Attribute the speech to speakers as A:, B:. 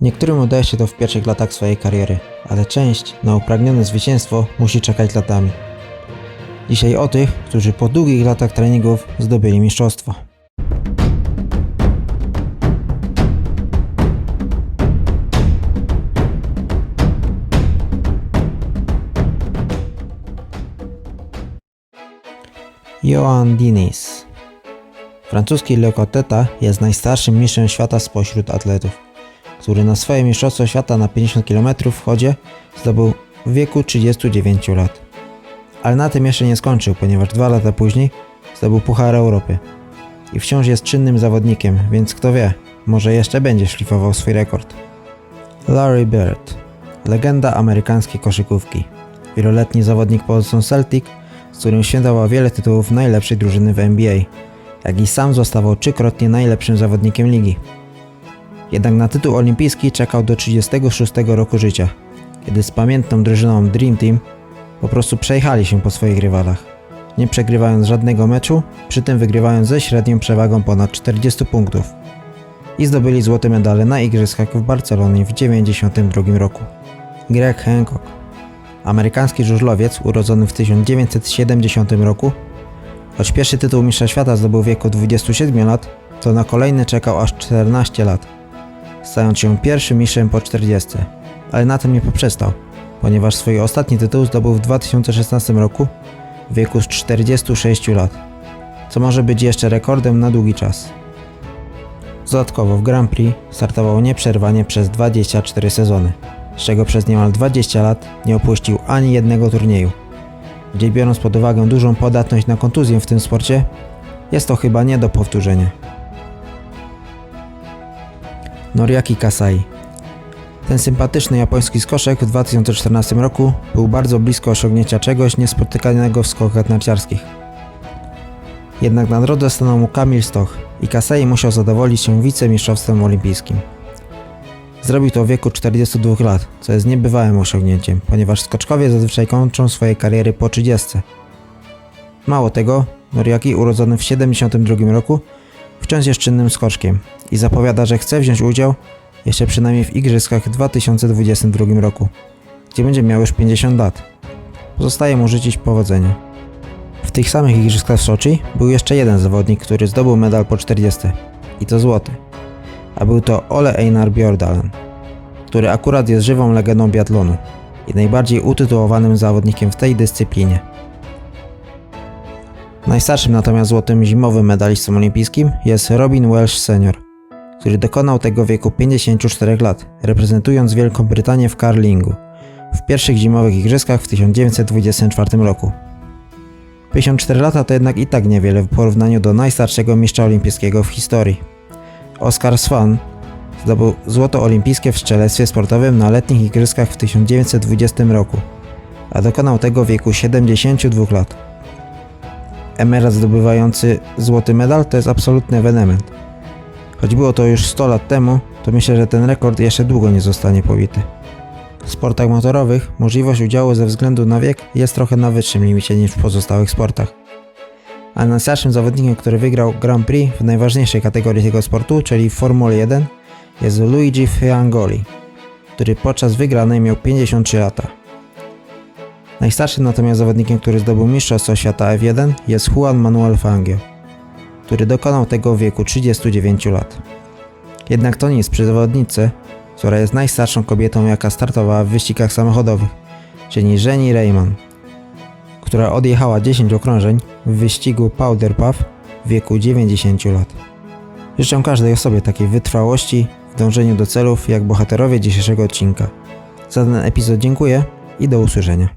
A: Niektórym udaje się to w pierwszych latach swojej kariery, ale część na upragnione zwycięstwo musi czekać latami. Dzisiaj o tych, którzy po długich latach treningów zdobyli mistrzostwo. Johan Diniz Francuski lekoteta jest najstarszym mistrzem świata spośród atletów, który na swoje mistrzostwo świata na 50 km w chodzie zdobył w wieku 39 lat. Ale na tym jeszcze nie skończył, ponieważ dwa lata później zdobył Puchar Europy. I wciąż jest czynnym zawodnikiem, więc kto wie, może jeszcze będzie szlifował swój rekord. Larry Bird, legenda amerykańskiej koszykówki, wieloletni zawodnik Boston Celtic, z którym świętował wiele tytułów najlepszej drużyny w NBA, jak i sam zostawał trzykrotnie najlepszym zawodnikiem ligi. Jednak na tytuł olimpijski czekał do 36 roku życia, kiedy z pamiętną drużyną Dream Team po prostu przejechali się po swoich rywalach, nie przegrywając żadnego meczu, przy tym wygrywając ze średnią przewagą ponad 40 punktów. I zdobyli złote medale na Igrzyskach w Barcelonie w 1992 roku. Greg Hancock, amerykański żużlowiec urodzony w 1970 roku, choć pierwszy tytuł mistrza świata zdobył w wieku 27 lat, to na kolejny czekał aż 14 lat, stając się pierwszym mistrzem po 40, ale na tym nie poprzestał, ponieważ swój ostatni tytuł zdobył w 2016 roku w wieku z 46 lat, co może być jeszcze rekordem na długi czas. Dodatkowo w Grand Prix startował nieprzerwanie przez 24 sezony, z czego przez niemal 20 lat nie opuścił ani jednego turnieju. Gdzie biorąc pod uwagę dużą podatność na kontuzję w tym sporcie, jest to chyba nie do powtórzenia. Noriaki Kasai Ten sympatyczny japoński skoczek w 2014 roku był bardzo blisko osiągnięcia czegoś niespotykanego w skokach narciarskich. Jednak na drodze stanął mu Kamil Stoch i Kasai musiał zadowolić się wicemistrzostwem olimpijskim. Zrobił to w wieku 42 lat, co jest niebywałym osiągnięciem, ponieważ skoczkowie zazwyczaj kończą swoje kariery po 30. Mało tego, Noriaki urodzony w 72 roku wciąż jest czynnym skoczkiem i zapowiada, że chce wziąć udział jeszcze przynajmniej w Igrzyskach w 2022 roku, gdzie będzie miał już 50 lat. Pozostaje mu życzyć powodzenia. W tych samych Igrzyskach w Soczi był jeszcze jeden zawodnik, który zdobył medal po 40 i to złoty a był to Ole Einar Bjordalen, który akurat jest żywą legendą biatlonu i najbardziej utytułowanym zawodnikiem w tej dyscyplinie. Najstarszym natomiast złotym zimowym medalistą olimpijskim jest Robin Welsh senior, który dokonał tego wieku 54 lat, reprezentując Wielką Brytanię w curlingu w pierwszych zimowych igrzyskach w 1924 roku. 54 lata to jednak i tak niewiele w porównaniu do najstarszego mistrza olimpijskiego w historii. Oscar Swan zdobył złoto olimpijskie w strzelectwie sportowym na letnich igrzyskach w 1920 roku, a dokonał tego w wieku 72 lat. Emerat zdobywający złoty medal to jest absolutny ewenement. Choć było to już 100 lat temu, to myślę, że ten rekord jeszcze długo nie zostanie pobity. W sportach motorowych możliwość udziału ze względu na wiek jest trochę na wyższym limicie niż w pozostałych sportach a najstarszym zawodnikiem, który wygrał Grand Prix w najważniejszej kategorii tego sportu, czyli Formule 1, jest Luigi Fiangoli, który podczas wygranej miał 53 lata. Najstarszym natomiast zawodnikiem, który zdobył Mistrzostwo Świata F1 jest Juan Manuel Fangio, który dokonał tego w wieku 39 lat. Jednak to nic przy zawodnicy, która jest najstarszą kobietą, jaka startowała w wyścigach samochodowych, czyli Jenny Rayman, która odjechała 10 okrążeń w wyścigu Powder Puff w wieku 90 lat. Życzę każdej osobie takiej wytrwałości w dążeniu do celów jak bohaterowie dzisiejszego odcinka. Za ten epizod dziękuję i do usłyszenia.